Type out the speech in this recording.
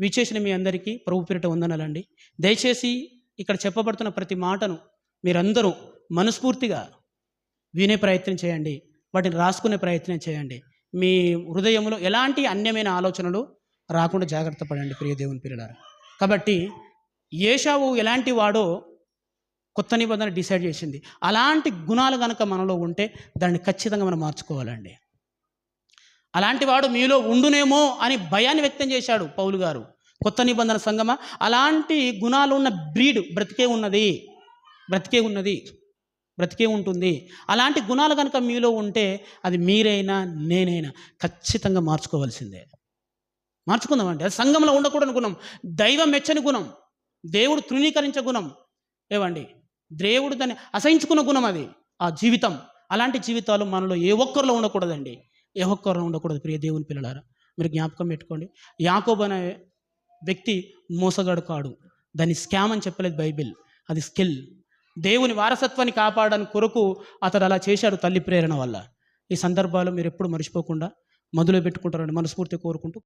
విచేసిన మీ అందరికీ ప్రభు పేరిట వందనాలండి. దయచేసి ఇక్కడ చెప్పబడుతున్న ప్రతి మాటను మీరందరూ మనస్ఫూర్తిగా వినే ప్రయత్నం చేయండి. వాటిని రాసుకునే ప్రయత్నం చేయండి. మీ హృదయంలో ఎలాంటి అన్యమైన ఆలోచనలు రాకుండా జాగ్రత్త పడండి ప్రియ దేవుని పిల్లలారా. కాబట్టి ఏషావు ఎలాంటి వాడో కొత్త నిబంధన డిసైడ్ చేసింది. అలాంటి గుణాలు కనుక మనలో ఉంటే దాన్ని ఖచ్చితంగా మనం మార్చుకోవాలండి. అలాంటి వాడు మీలో ఉండునేమో అని భయాన్ని వ్యక్తం చేశాడు పౌలు గారు. కొత్త నిబంధన సంగమ? అలాంటి గుణాలు ఉన్న బ్రీడ్ బ్రతికే ఉన్నది. బ్రతికే ఉన్నది. బ్రతికే ఉంటుంది. అలాంటి గుణాలు కనుక మీలో ఉంటే అది మీరైనా నేనైనా ఖచ్చితంగా మార్చుకోవాల్సిందే. మార్చుకుందామండి. అది సంఘంలో ఉండకూడని గుణం. దైవం మెచ్చని గుణం. దేవుడు తృణీకరించే గుణం. ఏవండి? దేవుడు దాన్ని అసహించుకున్న గుణం అది. ఆ జీవితం. అలాంటి జీవితాలు మనలో ఏ ఒక్కరిలో ఉండకూడదండి. ఏ ఒక్కరిలో ఉండకూడదు ప్రియ దేవుని పిల్లలారా. మీరు జ్ఞాపకం పెట్టుకోండి. యాకోబ్ అనే వ్యక్తి మోసగాడు కాడు. దాన్ని స్కామ్ అని చెప్పలేదు బైబిల్. అది స్కిల్. దేవుని వారసత్వాన్ని కాపాడడానికి కొరకు అతడు అలా చేశాడు తల్లి ప్రేరణ వల్ల. ఈ సందర్భాలు మీరు ఎప్పుడు మర్చిపోకుండా మొదలు పెట్టుకుంటారని మనస్ఫూర్తి కోరుకుంటూ